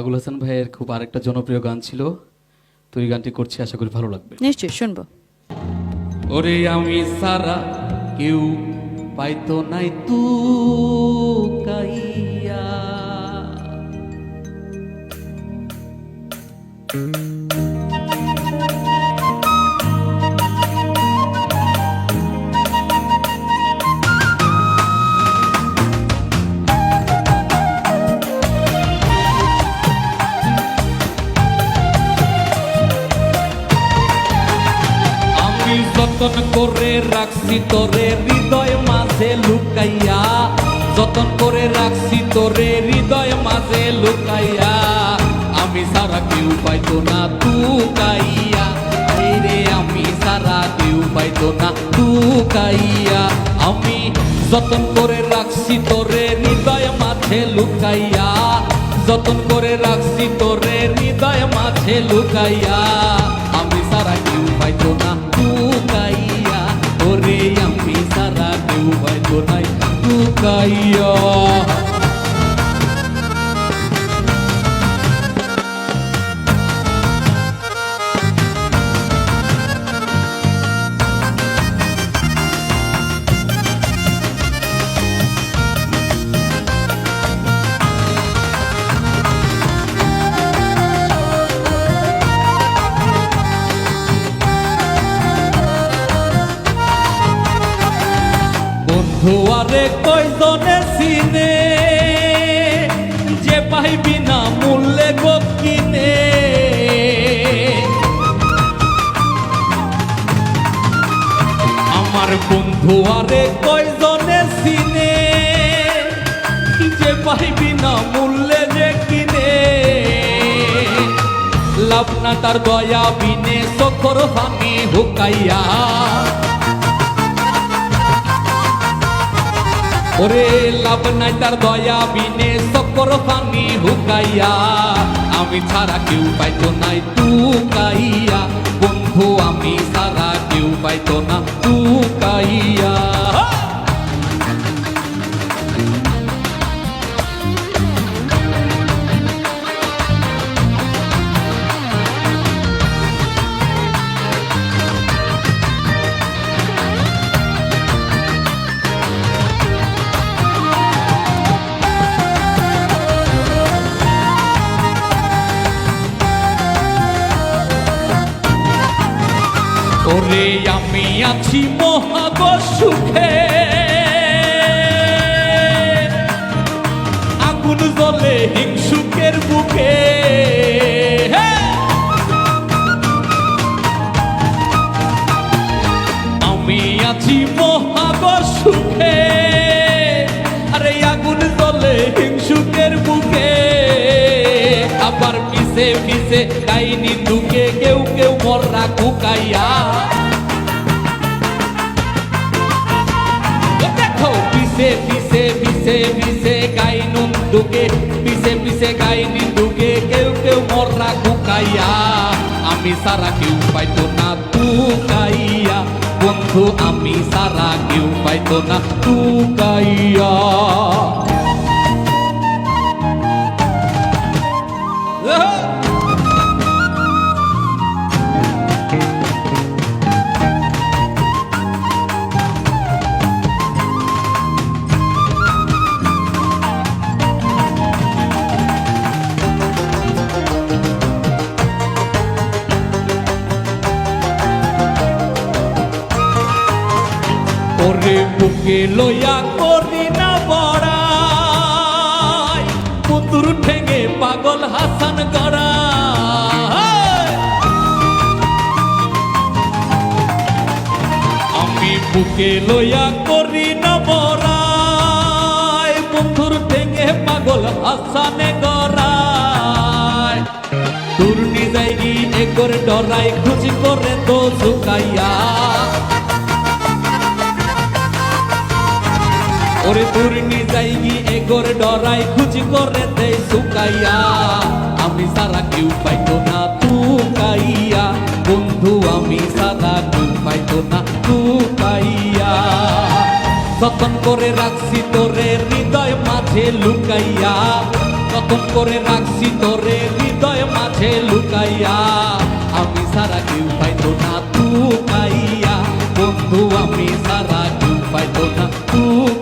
আগুল হাসান ভাইয়ের খুব আরেকটা জনপ্রিয় গান ছিল। তো এই গানটি করছি আশা করি ভালো লাগবে। নিশ্চয়ই শুনব। ওরে আমি সারা কেউ পাইতো নাই তু কাইয়া। যতন করে রাখছি তোরে, হৃদয় মাঝে লুকাইয়া। যতন করে রাখছি তোরে, হৃদয় মাঝে লুকাইয়া। আমি সারা কেউ পাইতো না তু কাইয়া রে আমি সারা কেউ পাইতো না তু কাইয়া আমি যতন করে রাখছি তোরে, হৃদয় মাঝে লুকাইয়া। যতন করে রাখছি তোরে, হৃদয় মাঝে লুকাইয়া। আমি সারা কেউ পাইতো না তুকাইয়া ওরে আমি সারা কেউ পাইতো নাই তুকাইয়া আরে কয়জনে সিনে যে পাইবি না মূল্যে কিনে। আমার বন্ধু আরে কয়জনে সিনে যে পাইবি না মূল্যে যে কিনে। লাভ না তার দয়া বিনে সখর ভাঙি হুকাইয়া। ওরে লাভ নাই তার দয়া, বিনে সকর পানি হুকাইয়া। আমি ছাড়া কেউ পাইতো নাই তু কাইয়া বন্ধু, আমি সারা কেউ পাইতো না তু ওরে আমি আছি মহাগ সুখে। আগুন জ্বলে হিংসুকের বুকে আমি আছি মহাগ সুখে। আরে আগুন জ্বলে হিংসুকের বুকে আবার পিছে পিছে কাইনি কুকাইয়া ও দেখো পিছে পিছে পিছে পিছে গাই দুকে পিছে পিছে গাই দুকে কেউ কেউ মররা কুকাইয়া আমি সারা কেউ পাইতো না তু কাইয়া বন্ধু আমি সারা কেউ পাইতো না তু বুকে লইয়া করি না বড়াই। পুতুর ঠেঙে পাগল হাসান গড়া। আমি বুকে লইয়া করি না বড়াই বন্ধুর ঠেঙে পাগল হাসানে গড়াই। দুর্নি যাইনি একর ডরাই খুশি করে তো ঝুকাইয়া ওরে তুরনি যাইগি এগোর ডরাই খুঁজি করে দেই সুকাইয়া আমি সারা কেউ পাইতো না তু কাইয়া বন্ধু, আমি সারা কেউ পাইতো না তু কাইয়া যতন করে রাখছি তোরে হৃদয় মাঝে লুকাইয়া। যতন করে রাখছি তোরে হৃদয় মাঝে লুকাইয়া। আমি সারা কেউ পাইতো না তুকাইয়া বন্ধু, আমি সারা কেউ পাইতো না তুকাইয়া